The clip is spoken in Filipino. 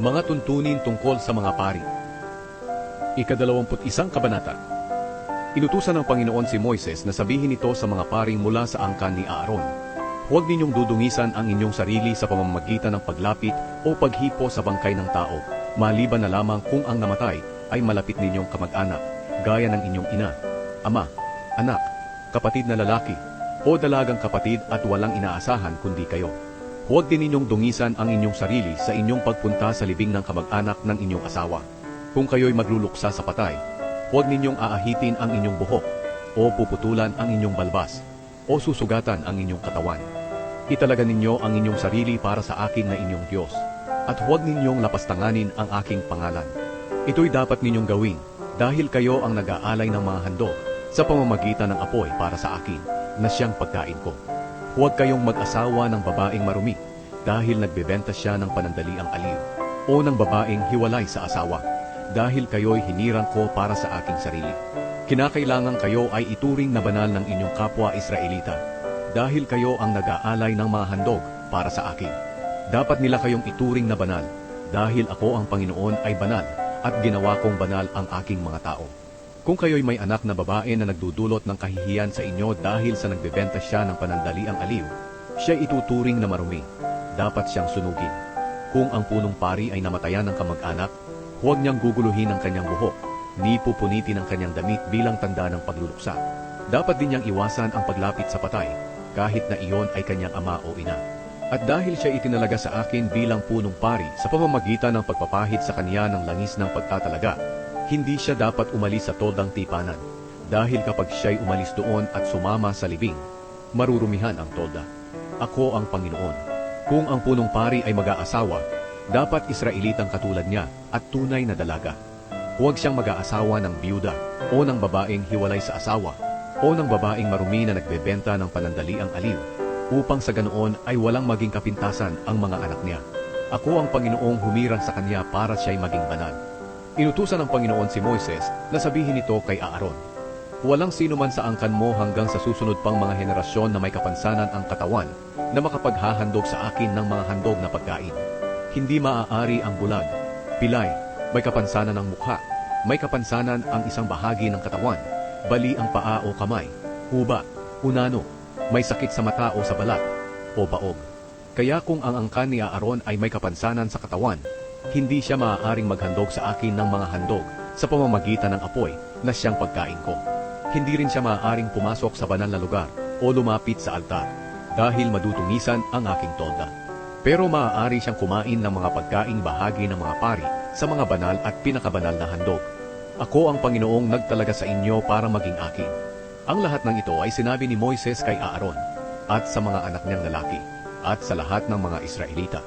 Mga tuntunin tungkol sa mga pari. Ikadalawamput isang kabanata. Inutusan ng Panginoon si Moises na sabihin ito sa mga paring mula sa angkan ni Aaron. Huwag ninyong dudungisan ang inyong sarili sa pamamagitan ng paglapit o paghipo sa bangkay ng tao, maliban na lamang kung ang namatay ay malapit ninyong kamag-anak, gaya ng inyong ina, ama, anak, kapatid na lalaki, o dalagang kapatid at walang inaasahan kundi kayo. Huwag din ninyong dungisan ang inyong sarili sa inyong pagpunta sa libing ng kamag-anak ng inyong asawa. Kung kayo'y magluluksa sa patay, huwag ninyong aahitin ang inyong buhok, o puputulan ang inyong balbas, o susugatan ang inyong katawan. Italaga ninyo ang inyong sarili para sa akin na inyong Diyos, at huwag ninyong lapastanganin ang aking pangalan. Ito'y dapat ninyong gawin, dahil kayo ang nag-aalay ng mga handog sa pamamagitan ng apoy para sa akin, na siyang pagkain ko. Huwag kayong mag-asawa ng babaeng marumi, dahil nagbebenta siya ng panandaliang aliw, o ng babaeng hiwalay sa asawa, dahil kayo'y hinirang ko para sa aking sarili. Kinakailangan kayo ay ituring na banal ng inyong kapwa Israelita, dahil kayo ang nag-aalay ng mga handog para sa akin. Dapat nila kayong ituring na banal, dahil ako ang Panginoon ay banal, at ginawa kong banal ang aking mga tao. Kung kayo'y may anak na babae na nagdudulot ng kahihiyan sa inyo dahil sa nagbebenta siya ng panandaliang aliw, siya ituturing na marumi. Dapat siyang sunugin. Kung ang punong pari ay namatayan ng kamag-anak, huwag niyang guguluhin ang kanyang buhok, ni pupunitin ang kanyang damit bilang tanda ng pagluluksa. Dapat din niyang iwasan ang paglapit sa patay, kahit na iyon ay kanyang ama o ina. At dahil siya itinalaga sa akin bilang punong pari sa pamamagitan ng pagpapahid sa kanya ng langis ng pagtatalaga, hindi siya dapat umalis sa toldang tipanan. Dahil kapag siya'y umalis doon at sumama sa libing, marurumihan ang tolda. Ako ang Panginoon. Kung ang punong pari ay mag-aasawa, dapat Israelitang katulad niya at tunay na dalaga. Huwag siyang mag-aasawa ng biyuda o ng babaeng hiwalay sa asawa o ng babaeng marumi na nagbebenta ng panandaliang aliw upang sa ganoon ay walang maging kapintasan ang mga anak niya. Ako ang Panginoong humirang sa kanya para siya'y maging banal. Inutusan ng Panginoon si Moises na sabihin ito kay Aaron. Walang sino man sa angkan mo hanggang sa susunod pang mga henerasyon na may kapansanan ang katawan na makapaghahandog sa akin ng mga handog na pagkain. Hindi maaari ang bulag, pilay, may kapansanan ang mukha, may kapansanan ang isang bahagi ng katawan, bali ang paa o kamay, huba, unano, may sakit sa mata o sa balat, o baog. Kaya kung ang angkan ni Aaron ay may kapansanan sa katawan, hindi siya maaaring maghandog sa akin ng mga handog sa pamamagitan ng apoy na siyang pagkain ko. Hindi rin siya maaaring pumasok sa banal na lugar o lumapit sa altar dahil madutungisan ang aking tolda. Pero maaari siyang kumain ng mga pagkaing bahagi ng mga pari sa mga banal at pinakabanal na handog. Ako ang Panginoong nagtalaga sa inyo para maging akin. Ang lahat ng ito ay sinabi ni Moises kay Aaron at sa mga anak niyang lalaki at sa lahat ng mga Israelita.